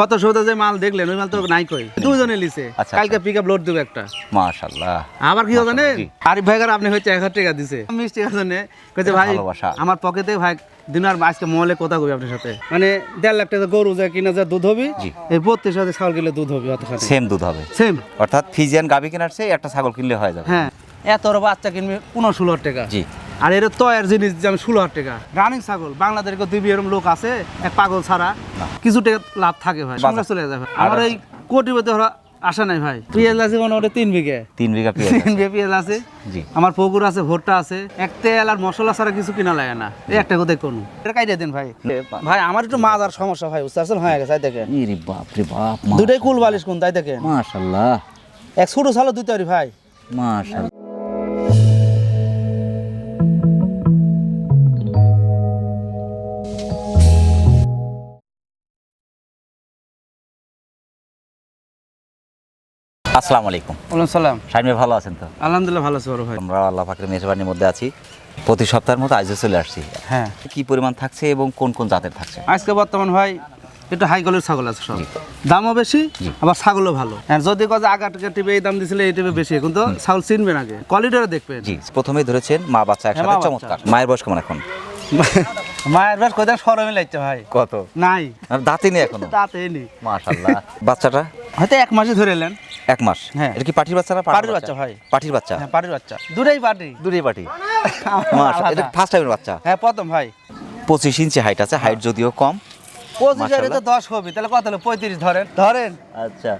গত সপ্তাহে যে মাল দেখলেন ওই মাল তো নাই কই দুজনে লিছে। আচ্ছা, কালকে পিক আপ লোড দেবো একটা। আবার কি জানেন? আরিফ আপনি হচ্ছে এক হাজার টাকা দিছে। মিষ্টি জন্য। ভাই আমার পকেটে ভাই দিন আর আজকে মহলে কথা কই আপনার সাথে। মানে দেড় লাখ টাকা গরু যা কিনা যা দুধ হবে এই বত্রিশ সাথে ছাগল কিনলে দুধ হবে অত সাথে সেম দুধ হবে। সেম অর্থাৎ ফিজিয়ান গাবি কেনার চেয়ে একটা ছাগল কিনলে হয়ে যাবে। হ্যাঁ। এত বড় বাচ্চা কিনবে পনেরো ষোলো হাজার টাকা। জি। আর এর তয়ের জিনিস যে আমি ষোলো হাজার টাকা। রানিং ছাগল বাংলাদেশের দুই এরকম লোক আছে এক পাগল ছাড়া। কিছু টাকা লাভ থাকে ভাই চলে যাবে আর আমার এই কোটি পতি হওয়া আশা নাই ভাই। পেঁয়াজ আছে মোটামুটি তিন বিঘে। তিন বিঘা পেঁয়াজ তিন বিঘে পেঁয়াজ আছে। জি। আমার পুকুর আছে ভুট্টা আছে। এক তেল আর মশলা ছাড়া কিছু কিনা লাগে না। এই একটা কোথায় কোন এটা কাইটে দেন ভাই। ভাই আমার একটু মাজার সমস্যা ভাই বুঝতে পারছেন? হয়ে গেছে তাই দেখেন। ইরে বাপ রে বাপ দুটাই কুল বালিশ কোন তাই দেখেন। মাশাল্লাহ। এক ছোট ছালো দুই তৈরি ভাই। মাশাল্লাহ। আসসালামু আলাইকুম। বলুন সালাম। শাইন ভালো আছেন তো? আলহামদুলিল্লাহ ভালো আছে বড় ভাই। আমরা আল্লাহ পাকের মেহরবানির মধ্যে আছি। প্রতি সপ্তাহের মতো আজও চলে আসছি। হ্যাঁ। কি পরিমাণ থাকছে এবং কোন কোন জাতের থাকছে? আজকে বর্তমান ভাই একটু হাই কোয়ালিটির ছাগল আছে সব। দামও বেশি আবার ছাগলও ভালো। আর যদি কথা আগা টাকা টিপে এই দাম দিছিলে এই টিপে বেশি কিন্তু ছাগল চিনবেন আগে। কোয়ালিটিটা দেখবেন। জি প্রথমেই ধরেছেন মা বাচ্চা হ্যাঁ, একসাথে চমৎকার। মায়ের বয়স কেমন এখন? মায়ের বেশ কোথায় সরমে লাগছে ভাই কত? নাই। দাঁতই নেই এখনও? তাতে নেই। মাশাল্লাহ। বাচ্চাটা? হয়তো এক মাসে ধরে এলেন এক মাস? হ্যাঁ। এটা কি পাটির বাচ্চা না পাটির বাচ্চা? ভাই। পাটির বাচ্চা? হ্যাঁ পাটির বাচ্চা। দুটাই পাটি দূরেই পাটি মাস এটা ফার্স্ট টাইমের বাচ্চা? হ্যাঁ প্রথম ভাই। পঁচিশ ইঞ্চি হাইট আছে হাইট যদিও কম। পঁচিশ হাজারে তো দশ হবে তাহলে কত হলো? পঁয়ত্রিশ ধরেন। ধরেন। আচ্ছা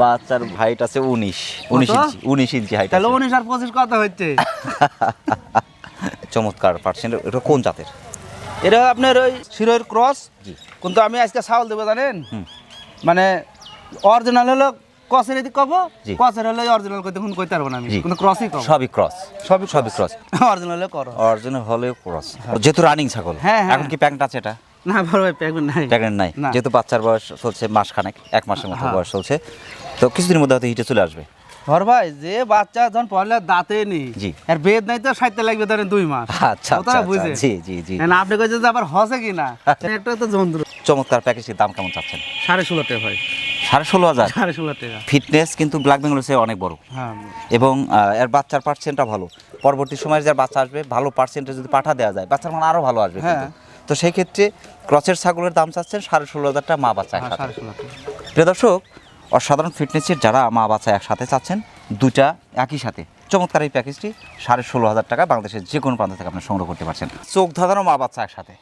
বাচ্চার হাইট আছে উনিশ। উনিশ ইঞ্চি উনিশ ইঞ্চি হাইট তাহলে উনিশ আর পঁচিশ কত হচ্ছে চমৎকার পার্সেন্ট এটা কোন জাতের? এটা আপনার ওই শিরোর ক্রস। জি। কিন্তু আমি আজকে চাউল দেবো জানেন? মানে অরিজিনাল হলো কসের এদিক কব জি। কসের হলে অরিজিনাল কইতে কোন কইতে পারব না আমি। কিন্তু ক্রসই কব। সবই ক্রস সবই সবই ক্রস অরিজিনাল হলে করো। অরিজিনাল হলেও ক্রস যেহেতু রানিং ছাগল হ্যাঁ, হ্যাঁ। এখন কি প্যাকেট আছে এটা? না বড় ভাই প্যাকবেন নাই। প্রেগনেন্ট নাই। যেহেতু বাচ্চার বয়স চলছে মাস খানেক এক মাসের মতো হ্যাঁ। বয়স চলছে। তো কিছুদিনের মধ্যে হয়তো হিটে চলে আসবে। ধর ভাই যে বাচ্চা যখন পড়লে দাঁতে নেই জি। আর বেদ নাই তো সাইতে লাগবে ধরেন দুই মাস। আচ্ছা আচ্ছা, বুঝে আচ্ছা, জি জি জি। না আপনি কইছেন যে আবার হসে কি একটা তো যন্ত্র। চমৎকার প্যাকেজের দাম কেমন চাচ্ছেন? সাড়ে ষোলো টাকা ভাই। সাড়ে ষোলো হাজার? সাড়ে ষোলো টাকা। ফিটনেস কিন্তু ব্ল্যাক বেঙ্গলের চেয়ে অনেক বড়। হ্যাঁ। এবং এর বাচ্চার পার্সেন্টটা ভালো। পরবর্তী সময়ে যার বাচ্চা আসবে ভালো পার্সেন্টে যদি পাঠা দেওয়া যায় বাচ্চার মান আরও ভালো আসবে হ্যাঁ। তো সেই ক্ষেত্রে ক্রসের ছাগলের দাম চাচ্ছেন সাড়ে ষোলো হাজার টাকা মা বাচ্চা হ্যাঁ, প্রিয় দর্শক অসাধারণ ফিটনেসের যারা মা বাচ্চা একসাথে চাচ্ছেন দুটা একই সাথে। চমৎকার এই প্যাকেজটি সাড়ে ষোলো হাজার টাকা বাংলাদেশের যে কোনো প্রান্ত থেকে আপনি সংগ্রহ করতে পারছেন। চোখ ধাঁধানো মা বাচ্চা একসাথে।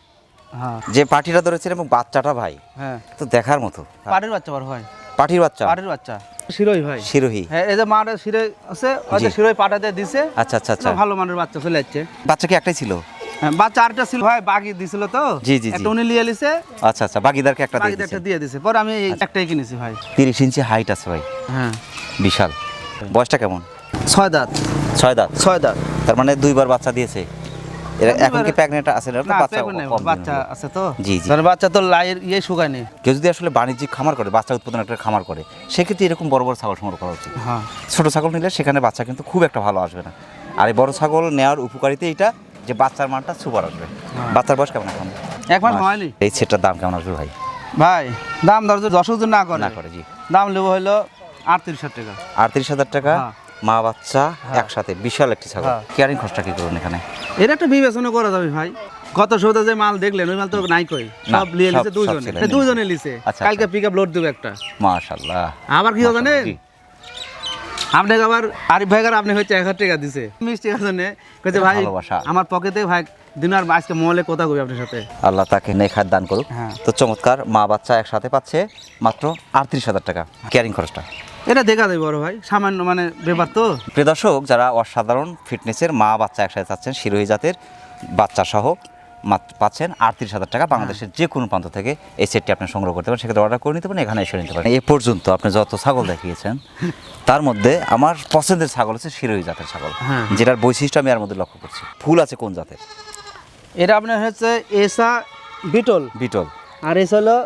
হ্যাঁ। যে পাটিটা ধরেছেন এবং বাচ্চাটা ভাই হ্যাঁ। তো দেখার মতো। পাটির বাচ্চা বড় ভাই পাটির বাচ্চা? পাটির বাচ্চা। শিরোই ভাই। শিরোহী। হ্যাঁ এই যে মাঠে শিরে আছে ওই যে জি। শিরোই পাটাতে দিছে। আচ্ছা আচ্ছা আচ্ছা। ভালো মানের বাচ্চা চলে যাচ্ছে বাচ্চা কি একটাই ছিল? হ্যাঁ বাচ্চা ছিল। ভাই বাগি দিছিল তো? জি, জি। একটা উনি লিয়ে লিছে। আচ্ছা আচ্ছা বাকিদারকে একটা দিয়ে দিয়ে দিছে। পরে আমি একটাই কিনেছি ভাই। তিরিশ ইঞ্চি হাইট আছে ভাই। হ্যাঁ। বিশাল। বয়সটা কেমন? ছয় দাঁত। ছয় দাঁত? ছয় দাঁত। তার মানে দুইবার বাচ্চা দিয়েছে। এখন কি প্রেগনেন্ট আছে? না বাচ্চা আছে তো। জি, জি। বাচ্চা তো লাইয়ের ইয়ে শুকায়নি কেউ যদি আসলে বাণিজ্যিক খামার করে বাচ্চা উৎপাদন একটা খামার করে সেক্ষেত্রে এরকম বড় বড় ছাগল সংগ্রহ করা উচিত। হ্যাঁ। ছোট ছাগল নিলে সেখানে বাচ্চা কিন্তু খুব একটা ভালো আসবে না। আর এই বড় ছাগল নেওয়ার উপকারিতা এইটা যে বাচ্চার মানটা সুপার আসবে। হ্যাঁ। বাচ্চার বয়স কেমন এখন? এক মাস। হয়নি? এই সেটটার দাম কেমন আসবে ভাই? ভাই দাম দর যদি দশ হাজার না করে না করে জি। দাম নেব হইল আটত্রিশ হাজার টাকা। আটত্রিশ হাজার টাকা? হ্যাঁ। মা বাচ্চা একসাথে বিশাল একটি ছাগল। হ্যাঁ। কেয়ারিং খরচটা কি করুন এখানে? এর একটা বিবেচনা করা যাবে ভাই। গত সপ্তাহে যে মাল দেখলেন ওই মাল তো নাই কই? সব লিয়ে লিছে দুইজনে। দুইজনে লিছে আচ্ছা, কালকে আচ্ছা। পিক আপ লোড দেবো একটা। মাশাল্লাহ। আবার কি হবে জানেন। আপনাকে আবার আরিফ ভাইগার আপনি হচ্ছে এক হাজার টাকা দিছে। মিষ্টি জন্য। কইছে ভাই। আমার পকেটে ভাই দিন আর আজকে মহলে কথা কই আপনার সাথে। আল্লাহ তাকে নেখাত দান করুক। হ্যাঁ। তো চমৎকার মা বাচ্চা একসাথে পাচ্ছে মাত্র আটত্রিশ হাজার টাকা কেয়ারিং খরচটা। এটা দেখা যায় বড় ভাই সামান্য মানে ব্যাপার তো। প্রিয় দর্শক যারা অসাধারণ ফিটনেসের মা বাচ্চা একসাথে চাচ্ছেন শিরোহী জাতের বাচ্চা সহ পাচ্ছেন আটত্রিশ হাজার টাকা বাংলাদেশের যে কোনো প্রান্ত থেকে এই সেটটি আপনি সংগ্রহ করতে পারেন। সেক্ষেত্রে অর্ডার করে নিতে পারেন এখানে এসে নিতে পারেন। এ পর্যন্ত আপনি যত ছাগল দেখিয়েছেন তার মধ্যে আমার পছন্দের ছাগল হচ্ছে শিরোহী জাতের ছাগল হ্যাঁ। যেটার বৈশিষ্ট্য আমি এর মধ্যে লক্ষ্য করছি। ফুল আছে কোন জাতের? এটা আপনার হচ্ছে এসা বিটল। বিটল। আর এসা হলো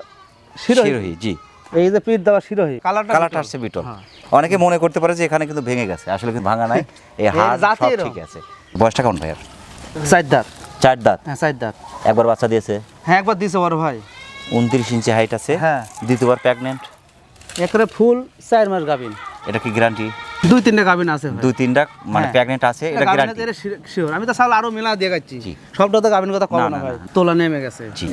শিরোহী। জি। এই যে পিঠ দেওয়া শিরোহী। কালারটা কালারটা। আসছে বিটল। হ্যাঁ। অনেকে মনে করতে পারে যে এখানে কিন্তু ভেঙে গেছে আসলে কিন্তু ভাঙা নাই। এই হাড় সব ঠিক আছে। বয়সটা কেমন ভাইয়ার চার চার দাঁত? হ্যাঁ চার দাঁত। একবার বাচ্চা দিয়েছে? হ্যাঁ একবার দিছে বড় ভাই। উনত্রিশ ইঞ্চি হাইট আছে। হ্যাঁ। দ্বিতীয়বার প্রেগনেন্ট একরে ফুল চার মাস গাবিন এটা কি গ্যারান্টি দুই তিনটা গাবিন আছে দুই তিনটা? মানে হ্যাঁ। প্রেগনেন্ট আছে এটা গ্যারান্টি শিওর। আমি তো সাল আরও মেলা দিয়ে যাচ্ছি সবটা তো গাবিন কথা কম না, ভাই? তোলা নেমে গেছে। জি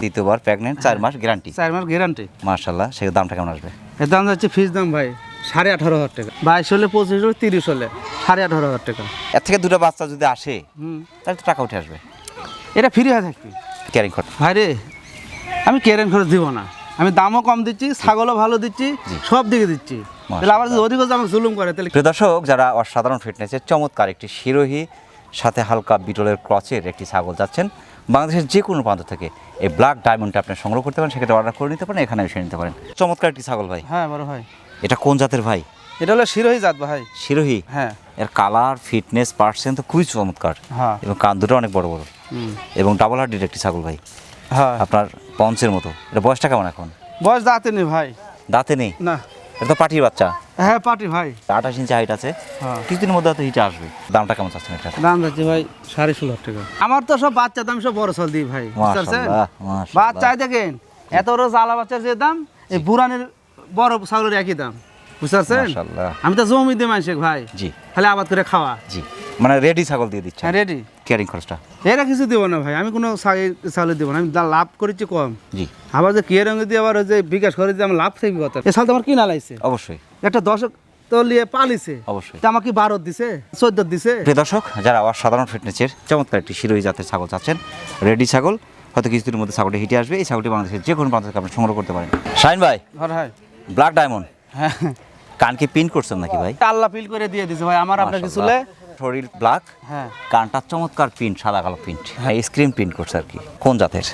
দ্বিতীয়বার প্রেগনেন্ট চার মাস গ্যারান্টি চার মাস গ্যারান্টি মার্শাল্লাহ সেই দামটা কেমন আসবে? এর দাম যাচ্ছে ফিস দাম ভাই। সাড়ে আঠারো হাজার টাকা। বাইশ হলে পঁচিশ হলে তিরিশ হলে সাড়ে আঠারো হাজার টাকা। এর থেকে দুটো বাচ্চা যদি আসে হুম। তাহলে তো টাকা উঠে আসবে। এটা ফ্রি হয়ে থাকবে ক্যারিং খরচ। ভাই রে আমি কেরেন খরচ দিব না। আমি দামও কম দিচ্ছি ছাগলও ভালো দিচ্ছি সব দিকে দিচ্ছি। তাহলে আবার যদি অধিক আমাকে জুলুম করে তাহলে প্রিয় দর্শক যারা অসাধারণ ফিটনেসের চমৎকার একটি শিরোহী সাথে হালকা বিটলের ক্রচের একটি ছাগল যাচ্ছেন বাংলাদেশের যে কোনো প্রান্ত থেকে এই ব্ল্যাক ডায়মন্ডটা আপনি সংগ্রহ করতে পারেন সেক্ষেত্রে অর্ডার করে নিতে পারেন এখানে এসে নিতে পারেন। চমৎকার একটি ছাগল ভাই। হ্যাঁ বড় ভাই। এটা কোন জাতের ভাই? এটা হলো শিরোহী জাত ভাই। শিরোহী? হ্যাঁ। এর কালার ফিটনেস পার্সেন্ট তো খুবই চমৎকার। হ্যাঁ। এবং কান দুটো অনেক বড় বড়। এবং ডাবল হার্ডির একটি ছাগল ভাই। হ্যাঁ। আপনার পঞ্চের মতো। এটা বয়সটা কেমন এখন? বয়স দাঁতে নেই ভাই। দাঁতে নেই? না। এটা তো পাটির বাচ্চা। হ্যাঁ পাটি ভাই। আঠাশ ইঞ্চি হাইট আছে। হ্যাঁ। কিছুদিনের মধ্যে হয়তো হিটে আসবে। দামটা কেমন চাচ্ছেন এটা? দাম যাচ্ছে ভাই সাড়ে ষোলো টাকা। আমার তো সব বাচ্চা দাম সব বড় চল দিই ভাই। বাচ্চাই দেখেন এত বড় জ্বালা বাচ্চার যে দাম এই বুড়ানের বড় ছাগলের একই দাম। বুঝতে পারছেন আমি তো জমি দিয়ে মানুষ ভাই। জি। তাহলে আবাদ করে খাওয়া। জি। মানে রেডি ছাগল দিয়ে দিচ্ছে রেডি কেয়ারিং খরচটা? এরা কিছু দেবো না ভাই। আমি কোনো চাউল দেবো না। আমি লাভ করেছি কম। জি। আবার যে কে রঙে দিয়ে আবার ওই যে বিকাশ করে দিয়ে আমার লাভ থাকবে কথা। এ সাল তো আমার কিনা লাগছে অবশ্যই। একটা দশক তো লিয়ে পালিছে। অবশ্যই। তা আমাকে বারো দিছে চোদ্দ দিছে। প্রিয় দর্শক যারা অসাধারণ ফিটনেসের চমৎকার একটি শিরোহী জাতের ছাগল চাচ্ছেন রেডি ছাগল হয়তো কিছুদিনের মধ্যে ছাগলটি হিটে আসবে। এই ছাগলটি বাংলাদেশের যে কোনো প্রান্ত থেকে আপনি সংগ্রহ করতে পারেন। শাইন ভাই। হয় ব্ল্যাক ডায়মন্ড হ্যাঁ। কান কি পিন করছেন নাকি ভাই? আল্লাহ পিল করে দিয়ে দিছে ভাই আমার আপনার কিছু শরীর ব্ল্যাক হ্যাঁ। কানটা চমৎকার প্রিন্ট সাদা কালো প্রিন্ট স্ক্রিন প্রিন্ট করছে আর কি। কোন জাতের?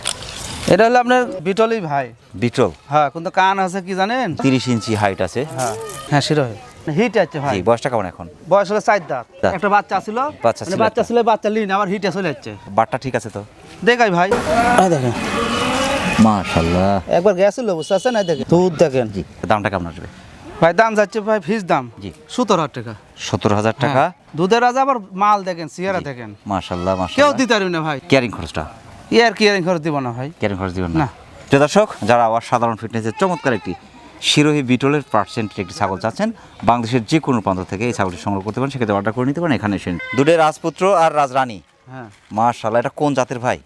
এটা হলো আপনার বিটলই ভাই। বিটল। হ্যাঁ কিন্তু কান আছে কি জানেন? তিরিশ ইঞ্চি হাইট আছে। হ্যাঁ। হ্যাঁ শিরোহে হিট আছে ভাই। বয়সটা কেমন এখন? বয়স হলো চার দাঁত। একটা বাচ্চা ছিল। বাচ্চা মানে ছিল বাচ্চা ছিল বাচ্চা লিন আবার হিটে চলে যাচ্ছে। বাটটা ঠিক আছে তো? দেখাই ভাই। দেখেন। মাশাল্লাহ একবার গেছিল বুঝতে পারছেন? এই দেখেন দুধ দেখেন। জি দামটা কেমন আসবে? ভাই দাম যাচ্ছে ভাই ফিস দাম। জি। সতেরো হাজার টাকা। সত্তর হাজার টাকা? হ্যাঁ। দুধের রাজা আবার মাল দেখেন সিয়ারা দেখেন। মাশাল্লাহ কেউ মাশাল্লাহ দিতে পারবি না ভাই। ক্যারিং খরচটা? ইয়ার কি ইয়ারিং খরচ দিব না ভাই। ক্যারিং খরচ দিবেন না। না। প্রিয় দর্শক যারা আবার সাধারণ ফিটনেসের চমৎকার একটি শিরোহী বিটলের পার্সেন্টের একটি ছাগল চাচ্ছেন বাংলাদেশের যে কোনো প্রান্ত থেকে এই ছাগলটি সংগ্রহ করতে পারেন সেক্ষেত্রে অর্ডার করে নিতে পারেন। এখানে এসে দুটো রাজপুত্র আর রাজরানী। হ্যাঁ। মাশাল্লাহ এটা কোন জাতের ভাই?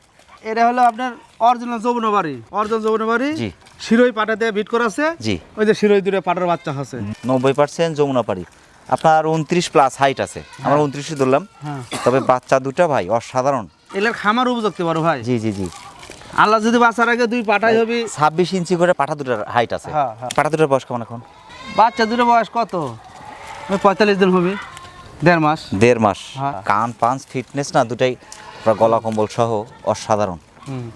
এটা হলো আপনার অরিজিনাল যৌবন বাড়ি অরিজিনাল যৌবনবাড়ি জি। শিরোই পাটা দিয়ে বিট করা আছে জি। ওই যে শিরোই দূরে পাটার বাচ্চা আছে। নব্বই পার্সেন্ট যমুনা আপনার উনত্রিশ প্লাস হাইট আছে। আমরা উনত্রিশে ধরলাম। হ্যাঁ। তবে বাচ্চা দুটা ভাই অসাধারণ। এগুলোর খামার উপযুক্ত বড় ভাই। জি জি জি। আল্লাহ যদি বাচ্চার আগে দুই পাটাই হবি। ছাব্বিশ ইঞ্চি করে পাঠা দুটার হাইট আছে। হ্যাঁ, হ্যাঁ। দুটার বয়স কেমন এখন? বাচ্চা দুটো বয়স কত? পঁয়তাল্লিশ দিন হবে। দেড় মাস। দেড় মাস। হ্যাঁ। কান পাঁচ ফিটনেস না দুটাই গলা কম্বল সহ অসাধারণ।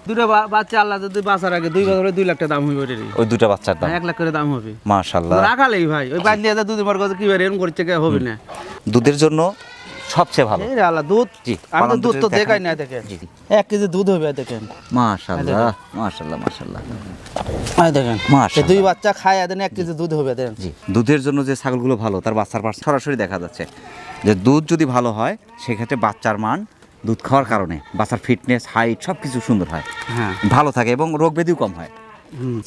দুটো বাচ্চা আল্লাহ যদি আগে দুই বছরে দুই লাখ টাকা দাম হইবে ওই দুটা বাচ্চার দাম। এক লাখ করে দাম হবে। মাশাল্লাহ রাখালেই ভাই ওই বাইর নিয়ে দুধ মার কথা কি ভাই এরকম করছে হবে না? দুধের জন্য সবচেয়ে ভালো। এই আল্লাহ দুধ? জি, আমি তো দুধ তো দেখাই না দেখেন। এক কেজি দুধ হবে দেখেন। মাশাল্লাহ এই দেখেন। মাশাআল্লাহ। দুই বাচ্চা খায় দেন এক কেজি দুধ হবে জি দুধের জন্য যে ছাগলগুলো ভালো তার বাচ্চার পাশ সরাসরি দেখা যাচ্ছে। যে দুধ যদি ভালো হয় সেক্ষেত্রে বাচ্চার মান দুধ খাওয়ার কারণে বাচ্চার ফিটনেস হাইট সব কিছু সুন্দর হয়। হ্যাঁ। ভালো থাকে এবং রোগ ব্যাধিও কম হয়।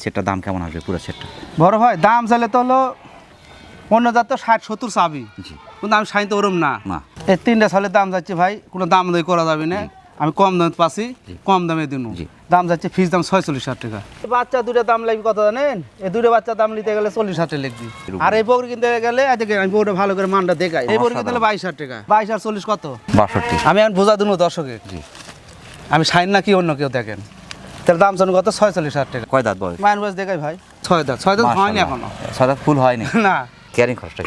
সেটা দাম কেমন আসবে পুরো সেটটা? বড় হয় দাম চাইলে তো হলো অন্য জাত তো ষাট সত্তর চাবি। কিন্তু আমি সাইন তো ওরম না। এই তিনটা সালের দাম যাচ্ছে ভাই কোনো দাম দই করা যাবে না। আমি কম দামে পাচ্ছি কম দামে দিন। দাম যাচ্ছে ফিস দাম ছয়চল্লিশ হাজার টাকা। বাচ্চা দুটো দাম লাগবে কত জানেন? এই দুটো বাচ্চা দাম নিতে গেলে চল্লিশ হাজার টাকা লিখবি আর এই বকরি কিনতে গেলে আজকে আমি বউটা ভালো করে মানটা দেখাই। এই বকরি কিনতে বাইশ হাজার টাকা। বাইশ আর চল্লিশ কত? বাষট্টি। আমি এখন বোঝা দিন দর্শকে আমি সাইন না কি অন্য কেউ দেখেন? তার দাম চান কত? ছয়চল্লিশ হাজার টাকা। কয় দাঁত বয়স? মাইন বয়স দেখাই ভাই। ছয় দাঁত। ছয় দাঁত হয়নি এখনও। ছয় দাঁত ফুল হয়নি? না। ক্যারিং খরচটা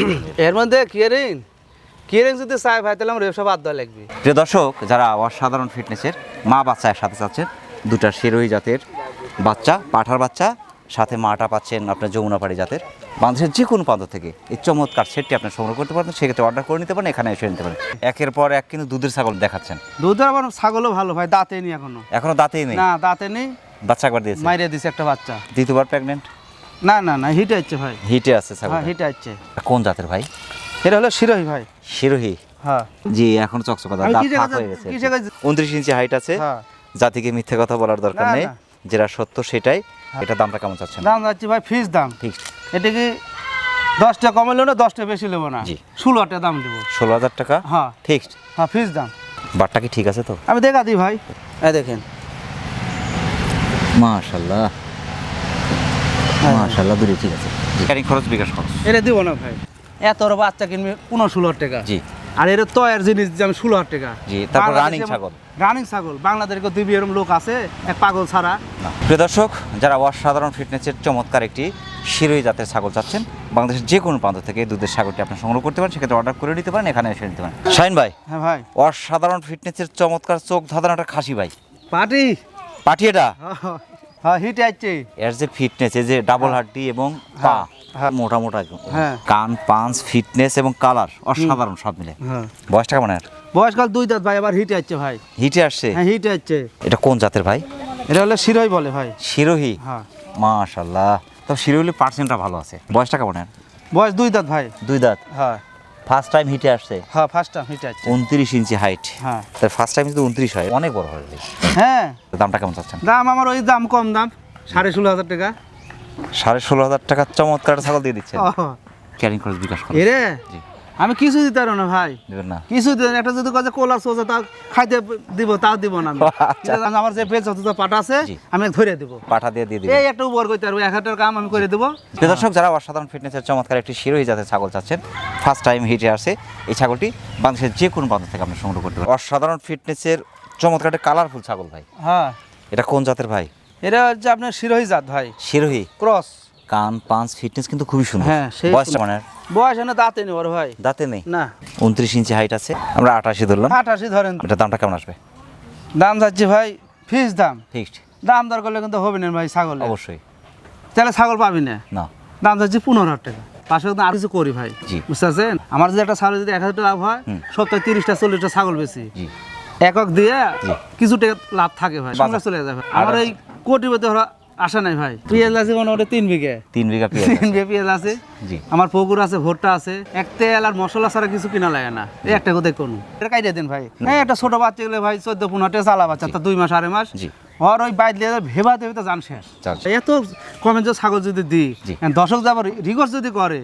এর মধ্যে কিয়ারিং কিয়ারিং যদি চাই ভাই তাহলে আমার ব্যবসা বাদ দেওয়া লাগবে। প্রিয় দর্শক যারা অসাধারণ ফিটনেসের মা বাচ্চা একসাথে চাচ্ছেন দুটা শিরোহী জাতের বাচ্চা পাঠার বাচ্চা সাথে মাটা পাচ্ছেন আপনার যমুনাপাড়ি জাতের। বাংলাদেশের যে কোনো প্রান্ত থেকে এই চমৎকার সেটটি আপনি সংগ্রহ করতে পারেন সেক্ষেত্রে অর্ডার করে নিতে পারেন এখানে এসে নিতে পারেন। একের পর এক কিন্তু দুধের ছাগল দেখাচ্ছেন। দুধের আবার ছাগলও ভালো ভাই দাঁতে নেই এখনও। এখনও দাঁতেই নেই? না দাঁতে নেই। বাচ্চা একবার দিয়েছে? মাইরে দিয়েছে একটা বাচ্চা। দ্বিতীয়বার প্রেগনেন্ট না না না হিটে হচ্ছে ভাই। হিটে আছে ছাগল হ্যাঁ হিটে হচ্ছে কোন জাতের ভাই? এটা হলো শিরোহী ভাই। শিরোহী? হ্যাঁ। জি এখন চকচকা দাঁত ফাঁক হয়ে গেছে। উনত্রিশ ইঞ্চি হাইট আছে। হ্যাঁ। জাতিকে মিথ্যে কথা বলার দরকার নেই। যেটা সত্য সেটাই এটা দামটা কেমন চাচ্ছেন? দাম যাচ্ছে ভাই ফিস দাম। ঠিক এটা কি দশটা কমাইলো না দশটা বেশি নেব না? জি। ষোলো হাজার দাম দেবো। ষোলো হাজার টাকা? হ্যাঁ। ঠিক হ্যাঁ ফিস দাম। বাটটা কি ঠিক আছে তো? আমি দেখা দিই ভাই। এই দেখেন। মাশাল্লাহ মাশাল্লাহ দূরে ঠিক আছে। ক্যারিং খরচ বিকাশ খরচ। এটা দিব না ভাই। এত বড় বাচ্চা কিনবে পনেরো ষোলো হাজার টাকা। জি। আর এটা তয়ের জিনিস আমি ষোলো হাজার টাকা। জি, তারপর রানিং ছাগল। রানিং ছাগল বাংলাদেশে দুই এরকম লোক আছে এক পাগল ছাড়া। প্রিয় দর্শক যারা অসাধারণ ফিটনেসের চমৎকার একটি শিরোই জাতের ছাগল চাচ্ছেন বাংলাদেশের যে কোনো প্রান্ত থেকে দুধের ছাগলটি আপনি সংগ্রহ করতে পারেন সেক্ষেত্রে অর্ডার করে নিতে পারেন এখানে এসে নিতে পারেন। শাইন ভাই হ্যাঁ ভাই। অসাধারণ ফিটনেসের চমৎকার চোখ ধাঁধানো একটা খাসি ভাই। পার্টি পাঠিয়েটা হ্যাঁ হিট আসছে এর যে ফিটনেস এই যে ডাবল হাড্ডি এবং পা হ্যাঁ। মোটা মোটা। হ্যাঁ। কান পাঞ্চ ফিটনেস এবং কালার অসাধারণ সব মিলে। হ্যাঁ। বয়সটা কেমন এর? বয়সকাল দুই দাঁত ভাই আবার হিট আসছে ভাই। হিটে আসছে? হ্যাঁ হিট আসছে এটা কোন জাতের ভাই? এটা হলে শিরোই বলে ভাই। শিরোহি? হ্যাঁ। মাশাল্লাহ। তো শিরোহির পার্সেন্টটা ভালো আছে। বয়সটা কেমন বয়স দুই দাঁত ভাই। দুই দাঁত? হ্যাঁ। ফার্স্ট টাইম হিটে আসছে? হ্যাঁ ফার্স্ট টাইম হিটে আসছে। উনত্রিশ ইঞ্চি হাইট হ্যাঁ। তার ফার্স্ট টাইম যদি উনত্রিশ হয়। অনেক বড় হয় হ্যাঁ। দামটা কেমন চাচ্ছেন? দাম আমার ওই দাম কম দাম সাড়ে ষোলো হাজার টাকা। সাড়ে ষোলো হাজার টাকা চমৎকার ছাগল দিয়ে দিচ্ছেন। ও, ক্যারিং খরচ বিকাশ করে জি। আমি কিছু দিতে পারব না ভাই। না। কিছু দিতে একটা যদি কাজে কোলার সোজা তা খাইতে দিব তাও দিব না আমি। আচ্ছা। আমার যে বেচ যত পাটা আছে আমি ধরে দিব। পাঠা দিয়ে দিয়ে দিবেন। এই একটা উপর করতে পারব এক হাজার কাম আমি করে দেবো। দর্শক যারা অসাধারণ ফিটনেসের চমৎকার একটি শিরোহী জাতের ছাগল চাচ্ছেন ফার্স্ট টাইম হিটে আসে এই ছাগলটি বাংলাদেশের যে কোনো প্রান্ত থেকে আপনি সংগ্রহ করতে পারেন অসাধারণ ফিটনেসের চমৎকার একটা কালারফুল ছাগল ভাই। হ্যাঁ। এটা কোন জাতের ভাই? এটা হচ্ছে আপনার শিরোহী জাত ভাই। শিরোহী? ক্রস কান পাঁচ ফিটনেস কিন্তু খুবই সুন্দর। হ্যাঁ, সেই বয়সটা মানে? বয়স এনে দাঁতে নেই ওর ভাই। দাঁতে নেই? না। উনত্রিশ ইঞ্চি হাইট আছে। আমরা আটাশি ধরলাম। আঠাশি ধরেন। এটা দামটা কেমন আসবে? দাম যাচ্ছে ভাই ফিস দাম। ফিক্সড দাম দর করলে কিন্তু হবে না ভাই ছাগল অবশ্যই। তাহলে ছাগল পাবি না? না। দাম যাচ্ছে পনেরো হাজার টাকা। পাশে কিন্তু আর কিছু করি ভাই। জি। বুঝতে পারছেন আমার যদি একটা ছাগল যদি এক হাজার টাকা লাভ হয়। সপ্তাহে তিরিশটা চল্লিশটা ছাগল বেশি। একক দিয়ে। কিছু টাকা লাভ থাকে ভাই। চলে যাবে আমার এই কোটি মধ্যে আশা নাই ভাই। পেঁয়াজ আছে মোটামুটি তিন বিঘে। তিন বিঘা পেঁয়াজ তিন। বিঘে পেঁয়াজ আছে। জি। আমার পুকুর আছে ভুট্টা আছে। এক তেল আর মশলা ছাড়া কিছু কিনা লাগে না। এই একটা কোথায় কোনো? এটা কাইটে দেন ভাই। এই একটা ছোট বাচ্চা গেলে ভাই চোদ্দ পনেরো টাকা চালা বাচ্চা তো দুই মাস আড়াই মাস। জি। আর ওই বাইর দিয়ে ভেবা দেবে তো জান শেষ। এত কমে যে ছাগল যদি দিই দর্শক যাবার রিকোয়েস্ট যদি করে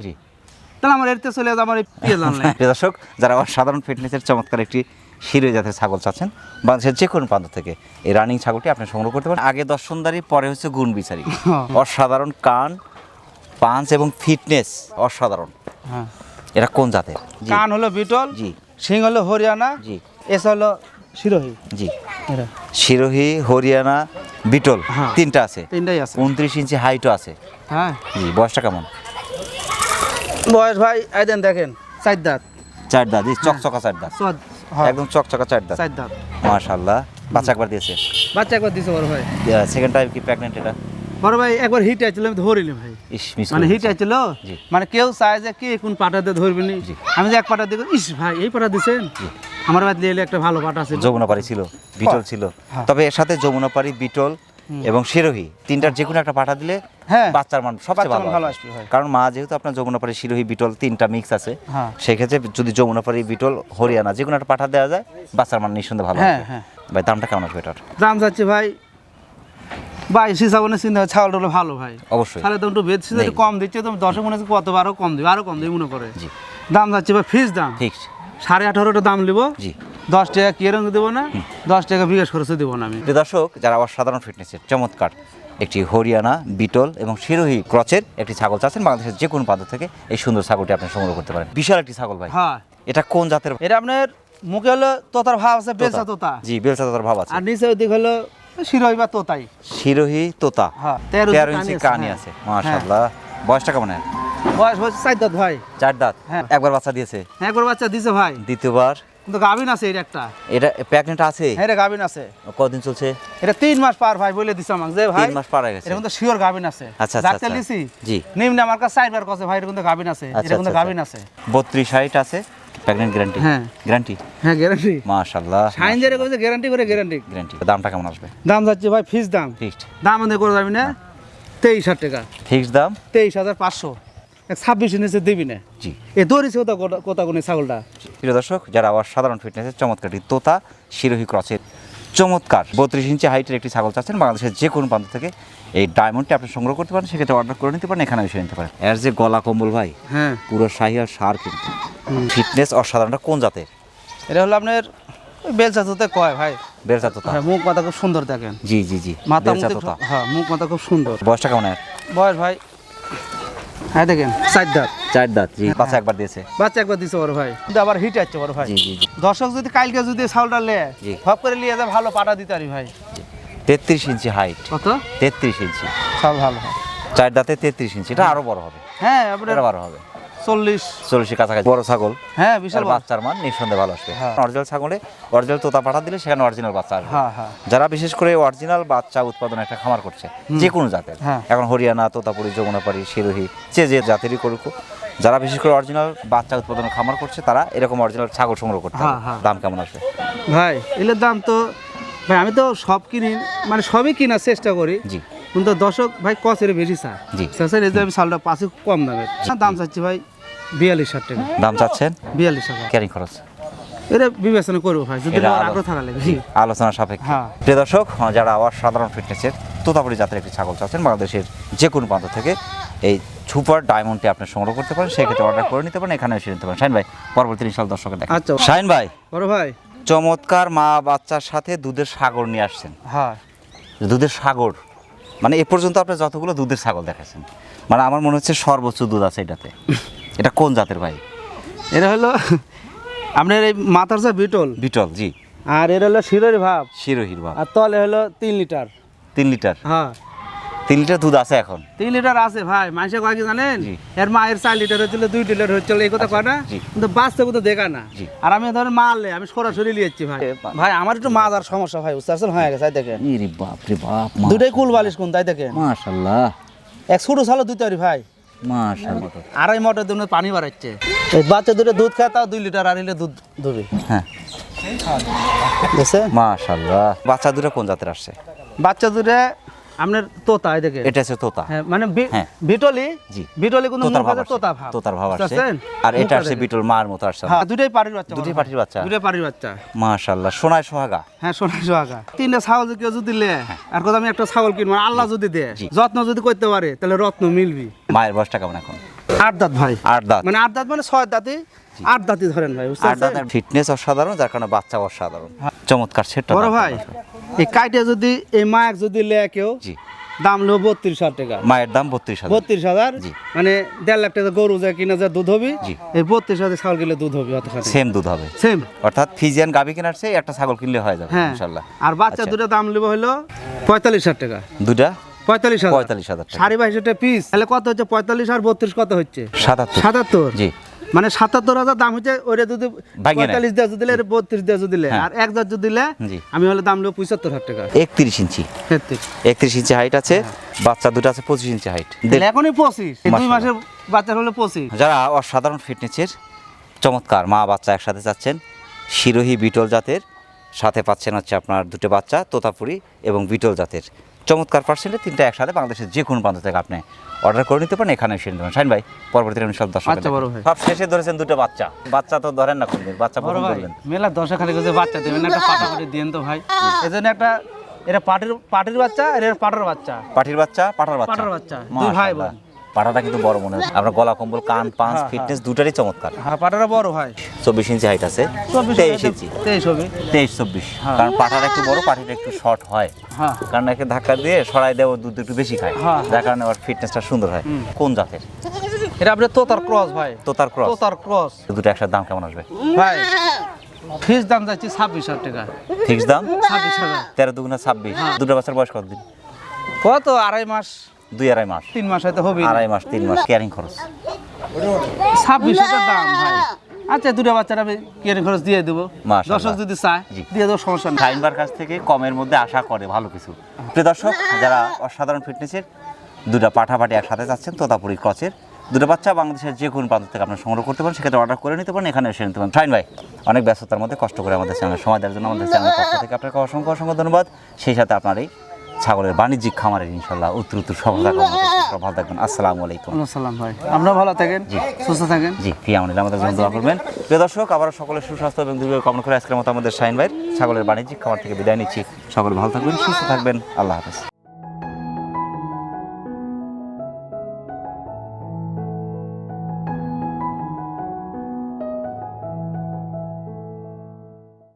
তাহলে আমার এরতে চলে যাবে আমার এই পেঁয়াজ আনলে। দর্শক যারা অসাধারণ ফিটনেসের চমৎকার একটি শিরে জাতের ছাগল চাচ্ছেন বাংলাদেশের যে কোনো প্রান্ত থেকে। এই রানিং ছাগলটি আপনি সংগ্রহ করতে পারেন। আগে দর্শনদারি পরে হচ্ছে গুণ বিচারি। অসাধারণ কান পাঞ্চ এবং ফিটনেস অসাধারণ। হ্যাঁ। এটা কোন জাতের? কান হলো বিটল জি। সিং হলো হরিয়ানা জি। এস হলো শিরোহী। জি। এরা শিরোহী হরিয়ানা বিটল হ্যাঁ। তিনটা আছে। তিনটাই আছে। উনত্রিশ ইঞ্চি হাইটও আছে। হ্যাঁ। জি বয়সটা কেমন? বয়স ভাই এই দেন দেখেন চার দাঁত। চার দাঁত জি চকচকা চার দাঁত। হ্যাঁ একদম চকচকা চার দাঁত। চার দাঁত। মাশাআল্লাহ। বাচ্চা একবার দিয়েছে? বাচ্চা একবার দিয়েছে বড় ভাই। সেকেন্ড টাইম কি প্রেগন্যান্ট এটা? বড় ভাই একবার হিট আইছিল আমি ধরিলাম ভাই। মানে হিট। আইছিল। মানে কেউ চায় যে কে কোন দিয়ে ধরবি নি। আমি যে এক পাটা দিয়ে ইস ভাই এই পাটা দিছেন? আমার বাদ দিয়ে একটা ভালো পাটা আছে যমুনা যমুনাপাড়ি ছিল বিটল ছিল। হ্যাঁ। তবে এর সাথে যমুনাপাড়ি বিটল এবং শিরোহী তিনটার যে কোনো একটা পাঠা দিলে হ্যাঁ। বাচ্চার মান সবচেয়ে বাচ্চার ভালো মান ভালো আসবে। কারণ মা যেহেতু আপনার যমুনাপাড়ি শিরোহী বিটল তিনটা মিক্স আছে হ্যাঁ। সেক্ষেত্রে যদি যমুনাপাড়ি বিটল হরিয়ানা যে কোনো একটা পাঠা দেওয়া যায় বাচ্চার মান নিঃসন্দেহে ভালো হ্যাঁ, হ্যাঁ। ভাই দামটা কেমন আসবে এটার? দাম যাচ্ছে ভাই ভাই চিন্তা হয় ছাগলটা হলো ভালো ভাই। অবশ্যই। তাহলে তো একটু নেই। কম দিচ্ছে তো মনে হচ্ছে কত আরও কম দিবে আরও কম দিবে মনে করে। জি। দাম যাচ্ছে ভাই ফিস দাম। ঠিক সাড়ে আঠারোটা দাম নিব। জি। দশ টাকা কিরঙ্গ দেবো না? দশ টাকা বিকাশ খরচে দেবো না আমি। দর্শক যারা অসাধারণ ফিটনেসের চমৎকার একটি হরিয়ানা বিটল এবং শিরোহী ক্রচের একটি ছাগল চাচ্ছেন বাংলাদেশের যে কোনো প্রান্ত থেকে এই সুন্দর ছাগলটি আপনি সংগ্রহ করতে পারেন। বিশাল একটি ছাগল ভাই। হ্যাঁ। এটা কোন জাতের? এটা আপনার মুখে হলো তোতার ভাব আছে বেলসা তোতা। জি বেলসা তোতার ভাব আছে। আর নিচে ওই দিক হলো শিরোই বা তোতাই। শিরোহী তোতা। হ্যাঁ তেরো ইঞ্চি কানি কানি আছে, হ্যাঁ। মাশাল্লাহ বয়সটা কেমন হয় বয়স হচ্ছে চার দাঁত ভাই। চার দাঁত। হ্যাঁ। একবার বাচ্চা দিয়েছে? একবার বাচ্চা দিয়েছে ভাই। দ্বিতীয়বার। কিন্তু গাভিন আছে এটা একটা। এটা আছে? হ্যাঁ রে গাভিন আছে। চলছে? এটা তিন মাস পার ভাই বলে দিছে আমাকে যে ভাই তিন মাস পার হয়ে গেছে। এটা কিন্তু শিওর গাভিন আছে। আচ্ছা, আচ্ছা, আচ্ছা। লিছি জি। নিম্ন আমার কাছে চারবার কছে ভাই এটা কিন্তু গাভিন আছে। আচ্ছা, এটা কিন্তু আচ্ছা, গাভিন আছে। বত্রিশ হাইট আছে প্রেগনেন্ট গ্যারান্টি হ্যাঁ। গ্যারান্টি হ্যাঁ গ্যারান্টি সাইন যে কইছে গ্যারান্টি করে গ্যারান্টি গ্যারান্টি দামটা কেমন আসবে? দাম যাচ্ছে ভাই ফিস দাম। ফিক্সড দাম আমাদের করে যাবি না? তেইশ হাজার টাকা। ফিক্সড দাম? তেইশ হাজার পাঁচশো। এক ছাব্বিশ নিচে দিবি না। জি। এ ধরিস কোথা কোথা কোনে ছাগলটা। প্রিয় দর্শক যারা আবার সাধারণ ফিটনেসের চমৎকারটি তোতা শিরোহী ক্রসের চমৎকার বত্রিশ ইঞ্চি হাইটের একটি ছাগল চাচ্ছেন বাংলাদেশের যে কোনো প্রান্ত থেকে। এই ডায়মন্ডটি আপনি সংগ্রহ করতে পারেন সেক্ষেত্রে অর্ডার করে নিতে পারেন এখানে এসে নিতে পারেন। এর যে গলা কম্বল ভাই হ্যাঁ। পুরো শাহি আর সার কিন্তু। ফিটনেস অসাধারণটা কোন জাতের? এটা হলো আপনার বেলচা তোতে কয় ভাই? বেরচা তোতা হ্যাঁ মুখ মাথা খুব সুন্দর দেখেন। জি জি জি মাথা বেলচা হ্যাঁ মুখ মাথা খুব সুন্দর। বয়সটা কেমন বয়স ভাই হ্যাঁ দেখেন। চার দাঁত। চার দাঁত জি। বাচ্চা একবার দিয়েছে। বাচ্চা একবার দিছে বড় ভাই। কিন্তু আবার হিট আছে বড় ভাই। জি জি দর্শক যদি কালকে যদি চাউলটা লে। সব করে নিয়ে যা ভালো পাটা দিতে পারি ভাই। তেত্রিশ ইঞ্চি হাইট কত? তেত্রিশ ইঞ্চি। চাউল ভালো হয়। চার দাঁতে তেত্রিশ ইঞ্চি। এটা আরও বড় হবে। হ্যাঁ আপনার বড় হবে। চল্লিশ। চল্লিশের কাছাকাছি। বড় ছাগল। হ্যাঁ বিশাল বাচ্চার মান নিঃসন্দেহে ভালো আসবে। হ্যাঁ। অরিজিনাল ছাগলে অরিজিনাল তোতা পাঠা দিলে সেখানে অরিজিনাল বাচ্চা আসবে। হ্যাঁ হ্যাঁ। যারা বিশেষ করে অরিজিনাল বাচ্চা উৎপাদন একটা খামার করছে যে কোনো জাতের হ্যাঁ। এখন হরিয়ানা তোতাপুরি যমুনাপাড়ি শিরোহী যে যে জাতেরই করুক যারা বিশেষ করে অরিজিনাল বাচ্চা উৎপাদন খামার করছে তারা এরকম অরিজিনাল ছাগল সংগ্রহ করতে হ্যাঁ। দাম কেমন আসবে? ভাই এলের দাম তো ভাই আমি তো সব কিনি মানে সবই কেনার চেষ্টা করি। জি। কিন্তু দর্শক ভাই কসের বেশি স্যার। জি। স্যার এই যে আমি সালটা পাশে কম দামের দাম চাচ্ছি ভাই বিয়াল্লিশ ষাট টাকা। দাম চাচ্ছেন? বিয়াল্লিশ টাকা ক্যারিং খরচ। এটা বিবেচনা করব ভাই যদি আগ্রহ থাকা লাগে। আলোচনা সাপেক্ষে। হ্যাঁ। প্রিয় দর্শক যারা আবার সাধারণ ফিটনেসের তোতাপুরি জাতের একটি ছাগল চাচ্ছেন বাংলাদেশের যে কোনো প্রান্ত থেকে এই সুপার ডায়মন্ডটি আপনি সংগ্রহ করতে পারেন সেক্ষেত্রে অর্ডার করে নিতে পারেন এখানে এসে নিতে পারেন। শাইন ভাই পরবর্তী ইনশাল দর্শকের দেখা আচ্ছা। শাইন ভাই বড় ভাই। চমৎকার মা বাচ্চার সাথে দুধের সাগর নিয়ে আসছেন। হ্যাঁ। দুধের সাগর মানে এ পর্যন্ত আপনি যতগুলো দুধের ছাগল দেখাচ্ছেন মানে আমার মনে হচ্ছে সর্বোচ্চ দুধ আছে এটাতে। এটা কোন জাতের ভাই? এটা হলো আপনার এই মাথার যে বিটল? বিটল জি। আর এটা হলো শিরের ভাব। শিরোহির ভাব। আর তলে হলো তিন লিটার। তিন লিটার? হ্যাঁ। তিন লিটার দুধ আছে এখন? তিন লিটার আছে ভাই মানুষে কয় কি জানেন। এর মায়ের চার লিটার হচ্ছিল দুই লিটার হচ্ছিল এই কথা কয় না? কিন্তু বাস্তবে তো দেখা না। আর আমি ধরেন মারলে আমি সরাসরি লিয়েছি ভাই। ভাই আমার একটু মাদার সমস্যা ভাই বুঝতে পারছেন? হয়ে গেছে তাই দেখেন। বাপ রে বাপ দুটাই কুল বালিশ কোন তাই দেখেন? মাশাল্লাহ এক ছোট ছালো দুই তৈরি ভাই। আড়াই মোটর দুটো পানি বাড়াচ্ছে। বাচ্চা দুটো দুধ খায় তাও দুই লিটার আড়াইলে দুধ দুবে। হ্যাঁ। মাশাল্লাহ বাচ্চা দুটো কোন জাতের আসছে? বাচ্চা দুটো আপনার তোতা এটা হচ্ছে তোতা। হ্যাঁ মানে হ্যাঁ। বিটলি? জি। বিটলি মুখ আছে তোতা ভাব। তোতার ভাব আসছে। আর এটা আসছে বিটল মার মতো আসছে হ্যাঁ দুটাই পাটির বাচ্চা দুটোই পাটির বাচ্চা? দুটাই পাটির বাচ্চা। মাশাল্লাহ সোনায় সোহাগা। হ্যাঁ সোনা সোহাগা। তিনটা ছাগল যদি কেউ যদি লে আর কথা আমি একটা ছাগল কিনবো আল্লাহ যদি দে জি। যত্ন যদি করতে পারে তাহলে রত্ন মিলবি। মায়ের বয়সটা কেমন এখন? আট দাঁত ভাই। আট দাঁত। মানে আট দাঁত মানে ছয় দাঁতি আট দাঁতি ধরেন ভাই আট? দাঁতের ফিটনেস অসাধারণ যার কারণে বাচ্চা অসাধারণ। চমৎকার সেটা বড় ভাই এই কাইটে যদি এই মায়ের যদি লে কেউ জি। দাম লো বত্রিশ হাজার টাকা। মায়ের দাম বত্রিশ হাজার। বত্রিশ হাজার। মানে দেড় লাখ টাকা গরু যায় কিনা যায় দুধ হবে। এই বত্রিশ হাজার ছাগল কিনলে দুধ হবে সেম দুধ হবে। সেম। অর্থাৎ ফিজিয়ান গাবি কেনার চেয়ে একটা ছাগল কিনলে হয়ে যাবে হ্যাঁ। ইনশাল্লাহ আর বাচ্চা আচ্ছা। দুটো দাম নেব হলো পঁয়তাল্লিশ হাজার টাকা। দুটা পঁয়তাল্লিশ হাজার। পঁয়তাল্লিশ হাজার সাড়ে বাইশ পিস তাহলে কত হচ্ছে? পঁয়তাল্লিশ আর বত্রিশ কত হচ্ছে? সাতাত্তর। সাতাত্তর। জি। মানে সাতাত্তর হাজার দাম হচ্ছে ওরে যদি। পঁয়তাল্লিশ যদি দিলে বত্রিশ যদি দিলে হ্যাঁ। আর এক হাজার দিলে। আমি হলে দাম নেব পঁচাত্তর হাজার টাকা। একত্রিশ ইঞ্চি। একত্রিশ। ইঞ্চি হাইট আছে বাচ্চা দুটো আছে পঁচিশ ইঞ্চি হাইট এখনই পঁচিশ। দুই মাসের বাচ্চার হলে পঁচিশ। যারা অসাধারণ ফিটনেসের চমৎকার মা বাচ্চা একসাথে চাচ্ছেন শিরোহী বিটল জাতের সাথে পাচ্ছেন হচ্ছে আপনার দুটো বাচ্চা তোতাপুরি এবং বিটল জাতের। চমৎকার পার্সেন্টে তিনটা একসাথে বাংলাদেশের যে কোনো প্রান্ত থেকে আপনি অর্ডার করে নিতে পারেন। এখানে এসে নিতে পারেন ভাই পরবর্তী সব দর্শক আচ্ছা। সব শেষে ধরেছেন দুটো বাচ্চা। বাচ্চা তো ধরেন না কোনদিন বাচ্চা বড় মেলা দশ খালি করে বাচ্চা দেবেন একটা পাটা করে দিয়ে তো ভাই। এজন্য একটা এটা পাটির পাটির বাচ্চা আর এর পাটার বাচ্চা। পাটির বাচ্চা পাটার বাচ্চা। পাটার বাচ্চা, দুই ভাই বোন। পাঠাটা কিন্তু বড় মনে হয়। আপনার গলা কম্বল কান পাঁচ হ্যাঁ, ফিটনেস দুটারই চমৎকার। হ্যাঁ পাটারা বড় হয় চব্বিশ ইঞ্চি হাইট আছে তেইশ ইঞ্চি তেইশ হবে। তেইশ চব্বিশ। হ্যাঁ। কারণ পাঠাটা একটু বড় পাঠিটা একটু শর্ট হয়। হ্যাঁ। কারণ একে ধাক্কা দিয়ে সরাই দেওয়া দুধ একটু বেশি খায়। হ্যাঁ। যার কারণে ওর ফিটনেসটা সুন্দর হয়। কোন জাতের? এটা আপনার তোতার ক্রস ভাই। তোতার ক্রস তোতার ক্রস দুটো একসাথে দাম কেমন আসবে? ভাই ফিস দাম যাচ্ছে ছাব্বিশ হাজার টাকা। ফিক্স দাম? ছাব্বিশ হাজার। তেরো দুগুণা ছাব্বিশ। হ্যাঁ। দুটো বছর বয়স কতদিন? কত? আড়াই মাস। দুই আড়াই মাস। তিন মাস হয়তো হবে আড়াই মাস তিন মাস ক্যারিং খরচ। ছাব্বিশ হাজার দাম ভাই। আচ্ছা দুটো বাচ্চার আমি কেনে খরচ দিয়ে দেবো। মাশাআল্লাহ। দর্শক যদি চায় দিয়ে দেবো সমস্যা নেই। কাছ থেকে কমের মধ্যে আশা করে ভালো কিছু। প্রিয় দর্শক যারা অসাধারণ ফিটনেসের দুটা পাঠাপাটি একসাথে যাচ্ছেন তোতাপুরি ক্রচের দুটো বাচ্চা বাংলাদেশের যে কোনো প্রান্ত থেকে আপনার সংগ্রহ করতে পারেন সেক্ষেত্রে অর্ডার করে নিতে পারেন এখানে এসে নিতে পারেন। ফাইন ভাই অনেক ব্যস্ততার মধ্যে কষ্ট করে আমাদের চ্যানেল সময় দেওয়ার জন্য আমাদের চ্যানেলের পক্ষ থেকে আপনাকে অসংখ্য অসংখ্য ধন্যবাদ। সেই সাথে আপনার এই ছাগলের বাণিজ্যিক খামারের ইনশাল্লাহ উত্তর উত্তর সফলতা সফল ভালো থাকবেন আসসালামু আলাইকুম। আসসালাম ভাই। আপনারা ভালো থাকেন? সুস্থ থাকেন? জি ফি আমাদের আমাদের জন্য দোয়া করবেন। প্রিয় দর্শক আবার সকলের সুস্বাস্থ্য এবং দীর্ঘ কামনা করে আজকের মতো আমাদের শাহিন ভাই ছাগলের বাণিজ্যিক খামার থেকে বিদায় নিচ্ছি। সকলে ভালো থাকবেন সুস্থ থাকবেন। আল্লাহ হাফেজ।